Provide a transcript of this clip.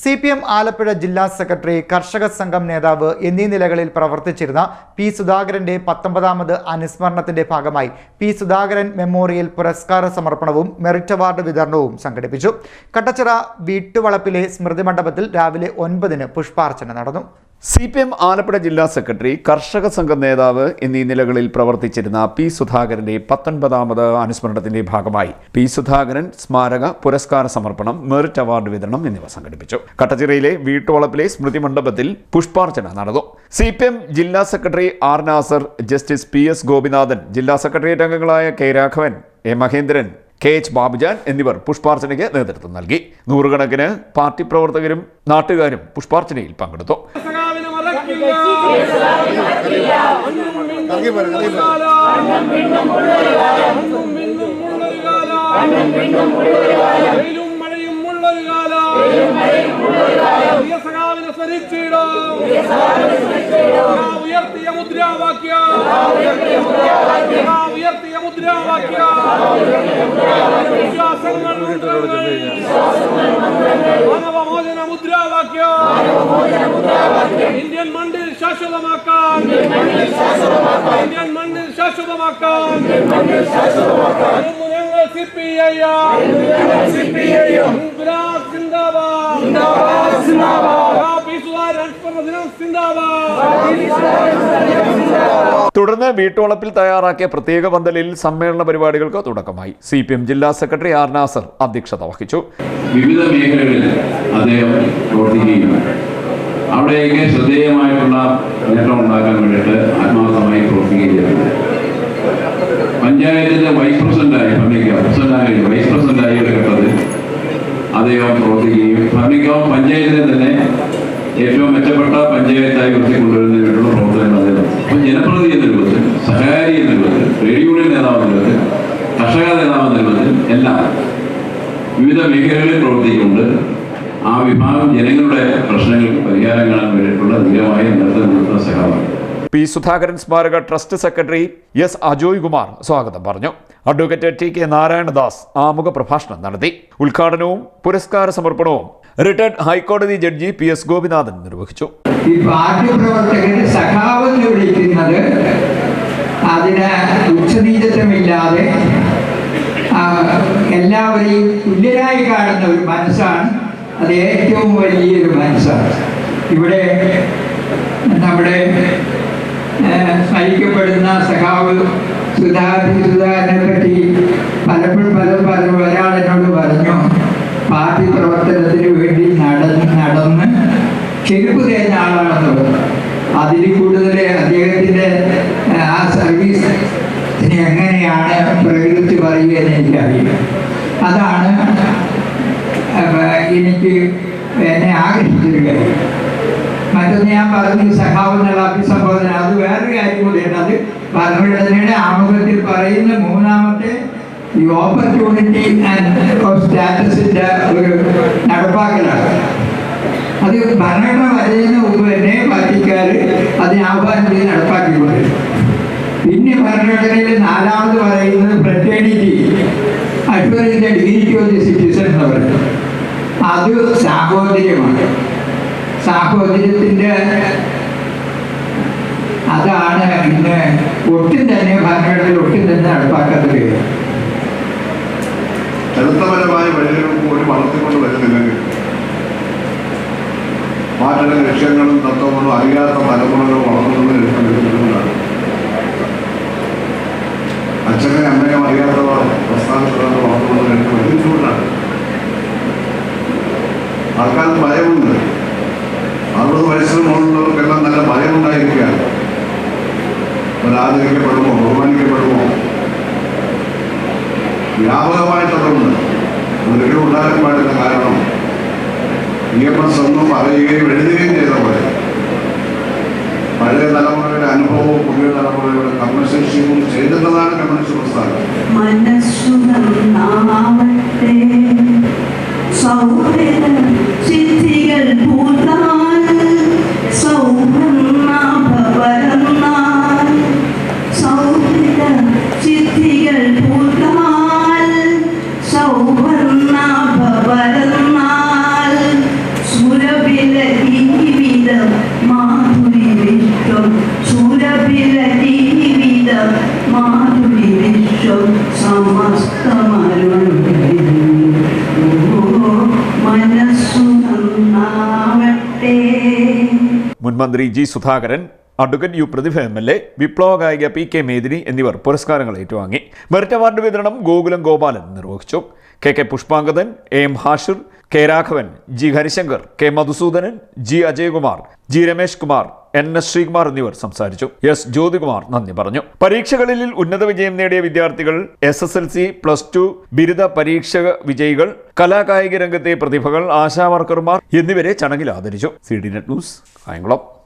C P M Alappuzha ജില്ലാ secretary കർഷക സംഘം നേതാവ് എന്നീ നിലകളിൽ പ്രവർത്തിച്ചിരുന്ന പി സുധാകരന്റെ പത്തൊമ്പതാമത് അനുസ്മരണത്തിന്റെ ഭാഗമായി പി സുധാകരൻ മെമ്മോറിയൽ പുരസ്കാര സമർപ്പണവും മെറിറ്റ് അവാർഡ് വിതരണവും സംഘടിപ്പിച്ചു. കട്ടച്ചിറ വീട്ടുവളപ്പിലെ സ്മൃതി മണ്ഡപത്തിൽ രാവിലെ ഒൻപതിന് പുഷ്പാർച്ചന നടന്നു. സി പി എം ആലപ്പുഴ ജില്ലാ സെക്രട്ടറി കർഷക സംഘം നേതാവ് എന്നീ നിലകളിൽ പ്രവർത്തിച്ചിരുന്ന പി സുധാകരന്റെ പത്തൊൻപതാമത് അനുസ്മരണത്തിന്റെ ഭാഗമായി പി സുധാകരൻ സ്മാരക പുരസ്കാര സമർപ്പണം മെറിറ്റ് അവാർഡ് വിതരണം എന്നിവ സംഘടിപ്പിച്ചു. കട്ടച്ചിറയിലെ വീട്ടുവളപ്പിലെ സ്മൃതി മണ്ഡപത്തിൽ പുഷ്പാർച്ചന നടന്നു. സി പി എം ജില്ലാ secretary R Nasar justice P S Gopinathan ജില്ലാ സെക്രട്ടേറിയറ്റ് അംഗങ്ങളായ K Raghavan A Mahendran K H Babujan എന്നിവർ പുഷ്പാർച്ചനയ്ക്ക് നേതൃത്വം നൽകി. നൂറുകണക്കിന് പാർട്ടി പ്രവർത്തകരും നാട്ടുകാരും പുഷ്പാർച്ചനയിൽ പങ്കെടുത്തു. വെയിലും മഴയും ഉള്ളൊരു കാലം. പ്രിയ സഖാവിനെ സ്മരിച്ചിടാം. ഉയർത്തിയ മുദ്രാവാക്യം ഉയർത്തിയ മുദ്രാവാക്യം വിശ്വാസങ്ങൾ മാനവമോചന മുദ്രാവാക്യം ഇന്ത്യൻ മണ്ണിൽ ശാശ്വതമാക്കാൻ. ഇന്ത്യൻ മണ്ണിൽ ശാശ്വതമാക്കാൻ. ഞങ്ങൾ സി പി ഐ സിന്ദാബാദ് പി സിന്ദാബാദ്. തുടർന്ന് വീട്ടുവളപ്പിൽ തയ്യാറാക്കിയ പ്രത്യേക പന്തലിൽ സമ്മേളന പരിപാടികൾക്ക് തുടക്കമായി. സി പി എം ജില്ലാ സെക്രട്ടറി ആർ നാസർ അധ്യക്ഷത വഹിച്ചു. വിവിധ മേഖലകളിൽ അദ്ദേഹം പ്രവർത്തിക്കുകയും അവിടെയൊക്കെ ശ്രദ്ധേയമായിട്ടുള്ള നേട്ടം ഉണ്ടാക്കാൻ വേണ്ടിയിട്ട് ആത്മാർത്ഥമായി പ്രവർത്തിക്കുകയാണ്. പഞ്ചായത്തിന്റെ വൈസ് പ്രസിഡന്റായി ഭരണിക്ക പ്രസിഡന്റായി വൈസ് പ്രസിഡന്റായി ഒരു ഘട്ടത്തിൽ അദ്ദേഹം പ്രവർത്തിക്കുകയും ഭരണിക്കാവ് പഞ്ചായത്തിനെ തന്നെ ഏറ്റവും മെച്ചപ്പെട്ട പഞ്ചായത്തായി ഉയർത്തിക്കൊണ്ടുവരുന്നതിന് വേണ്ടിയുള്ള പ്രവർത്തനങ്ങൾ അദ്ദേഹം അപ്പം ജനപ്രതിനിധി എന്ന രൂപത്തിൽ സഹകാരി എന്ന രൂപത്തിൽ ട്രേഡ് യൂണിയൻ നേതാവ് എന്ന രൂപത്തിൽ കർഷക നേതാവ് എന്ന രൂപത്തിൽ എല്ലാം വിവിധ മേഖലകളിൽ പ്രവർത്തിക്കുന്നുണ്ട് ആ വിഭാഗം ജനങ്ങളുടെ പ്രശ്നങ്ങൾക്ക് പരിഹാരം കാണാൻ വേണ്ടിയിട്ടുള്ള ധീരമായ നേതൃത്വം കൊടുക്കുന്ന സഹാബാണ് പി സുധാകരൻ സ്മാരക trust secretary S Ajoy Kumar സ്വാഗതം പറഞ്ഞു. അഡ്വക്കേറ്റ് ടി കെ നാരായണദാസ് ആമുഖ പ്രഭാഷണം നടത്തി. ഉദ്ഘാടനവും പുരസ്കാര സമർപ്പണവും റിട്ടയർഡ് ഹൈക്കോടതി ജഡ്ജി പി എസ് ഗോപിനാഥൻ നിർവഹിച്ചു. ഈ പാർട്ടി പ്രവർത്തകരെ സഖാവെന്ന് വിളിക്കുന്നത് അതിന് ഉച്ചനീചത്വമില്ലാതെ എല്ലാവരെയും തുല്യരായി കാണുന്ന ഒരു മനസ്സാണ് അത് ഏറ്റവും വലിയൊരു മനസ്സാണ്. ഇവിടെ നമ്മുടെ സഹിക്കപ്പെടുന്ന സഖാവ് സുധാകരൻ സുധാകരനെ പറ്റി പലപ്പോഴും പല പല ഒരാളെന്നോട് പറഞ്ഞു പാർട്ടി പ്രവർത്തനത്തിന് വേണ്ടി നടന്ന് നടന്ന് ചെരുപ്പ് കഴിഞ്ഞ ആളാണെന്ന് പറഞ്ഞു. അതിൽ കൂടുതൽ അദ്ദേഹത്തിന്റെ ആ സർവീസ് എങ്ങനെയാണ് പ്രകൃതി പറയുക എന്ന് എനിക്കറിയില്ല. അതാണ് എനിക്ക് എന്നെ ആഗ്രഹിച്ചൊരു കാര്യം. മറ്റൊന്ന് ഞാൻ പറഞ്ഞു സഹാവെന്നുള്ള അഭിസംബോധന. അത് വേറൊരു കാര്യം കൂടിയാണ് അത് ഭരണഘടനയുടെ ആമുഖത്തിൽ പറയുന്ന മൂന്നാമത്തെ ഈ ഓപ്പർച്യൂണിറ്റി ഓഫ് സ്റ്റാറ്റസിന്റെ ഒരു നടപ്പാക്കലാണ്. അത് ഭരണഘടന വരുന്നതിന് മുമ്പ് തന്നെ പാർട്ടിക്കാർ അതിനെ ആഹ്വാനം ചെയ്ത് നടപ്പാക്കിക്കൊണ്ടിരുന്നു. പിന്നെ ഭരണഘടനയിൽ നാലാമത് പറയുന്നത് ഫ്രറ്റേണിറ്റി അഷ്വറിന്റെ ഡിഗ്നിറ്റി ഓഫ് ദി സിറ്റിസൺ എന്ന് പറയുന്നത് അത് സാഹോദര്യമാണ്. സാഹോദര്യത്തിന്റെ അതാണ് ഇന്ന് ഒട്ടും തന്നെ ഭരണഘടനയിൽ ഒട്ടും തന്നെ നടപ്പാക്കാത്തത് ചരിത്രപരമായ വഴികളും കൂടി ലക്ഷ്യങ്ങളും തത്വങ്ങളും അറിയാത്ത തലമുറകൾ വളർന്നുകൊണ്ട് അച്ഛനെ അമ്മയും അറിയാത്തവർ പ്രസ്ഥാനത്തിലാണ് അവരാദരിക്കപ്പെടുമോ ബഹുമാനിക്കപ്പെടുമോ? വ്യാപകമായിട്ടതുണ്ട് ഒരിക്കലും ഉണ്ടാകാൻ കാരണം ഇ എം എസ് ഒന്നും പറയുകയും എഴുതുകയും ചെയ്ത പോലെ. പഴയ തലമുറയുടെ അനുഭവവും പുതിയ തലമുറയുടെ കർമ്മശേഷിയും ചെയ്തിട്ടുള്ളതാണ് കമ്മ്യൂണിസ്റ്റ് പ്രസ്ഥാനം. മുൻമന്ത്രി G Sudhakaran advocate U Prathibha M L A വിപ്ലവ ഗായിക പി കെ മേദിനി എന്നിവർ പുരസ്കാരങ്ങൾ ഏറ്റുവാങ്ങി. മെറിറ്റ് അവാർഡ് വിതരണം ഗോകുലം ഗോപാലൻ നിർവഹിച്ചു. K K Pushpangadan A M Hashir K Raghavan G Harishankar K Madhusoodanan G Ajayakumar G Ramesh Kumar N. S. Sreekumar എന്നിവർ സംസാരിച്ചു. S. Jyothikumar നന്ദി പറഞ്ഞു. പരീക്ഷകളിൽ ഉന്നത വിജയം നേടിയ വിദ്യാർത്ഥികൾ S S L C plus two ബിരുദ പരീക്ഷ വിജയികൾ കലാകായിക രംഗത്തെ പ്രതിഭകൾ ആശാവർക്കർമാർ എന്നിവരെ ചടങ്ങിൽ ആദരിച്ചു. C D net news Kayamkulam.